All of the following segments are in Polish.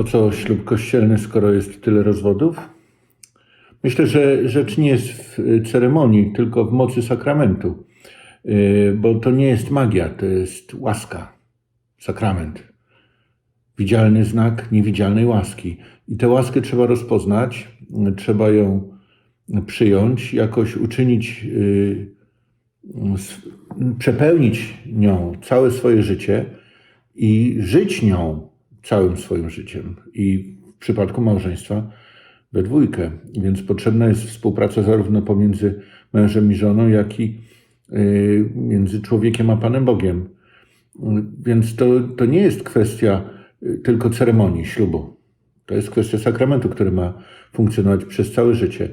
Po co ślub kościelny, skoro jest tyle rozwodów? Myślę, że rzecz nie jest w y, ceremonii, tylko w mocy sakramentu. Y, Bo to nie jest magia, to jest łaska, sakrament. Widzialny znak niewidzialnej łaski. I tę łaskę trzeba rozpoznać, trzeba ją przyjąć, jakoś uczynić, y, przepełnić nią całe swoje życie i żyć nią całym swoim życiem. I w przypadku małżeństwa we dwójkę. Więc potrzebna jest współpraca zarówno pomiędzy mężem i żoną, jak i y, między człowiekiem a Panem Bogiem. Więc to, to nie jest kwestia y, tylko ceremonii ślubu. To jest kwestia sakramentu, który ma funkcjonować przez całe życie.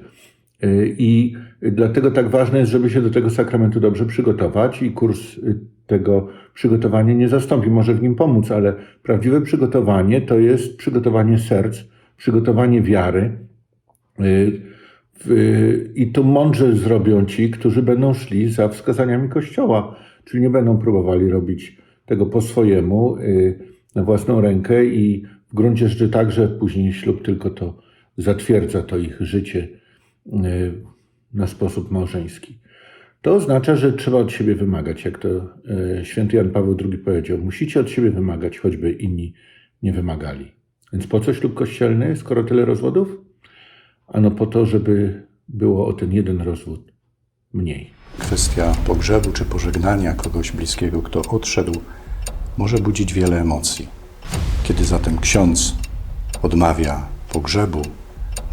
Y, I dlatego tak ważne jest, żeby się do tego sakramentu dobrze przygotować i kurs y, tego przygotowania nie zastąpi, może w nim pomóc, ale prawdziwe przygotowanie to jest przygotowanie serc, przygotowanie wiary. Y, I to mądrze zrobią ci, którzy będą szli za wskazaniami Kościoła, czyli nie będą próbowali robić tego po swojemu, na własną rękę i w gruncie rzeczy tak, że później ślub tylko to zatwierdza to ich życie na sposób małżeński. To oznacza, że trzeba od siebie wymagać, jak to y, święty Jan Paweł II powiedział. Musicie od siebie wymagać, choćby inni nie wymagali. Więc po co ślub kościelny, skoro tyle rozwodów? Ano po to, żeby było o ten jeden rozwód mniej. Kwestia pogrzebu czy pożegnania kogoś bliskiego, kto odszedł, może budzić wiele emocji. Kiedy zatem ksiądz odmawia pogrzebu,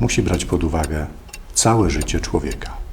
musi brać pod uwagę całe życie człowieka.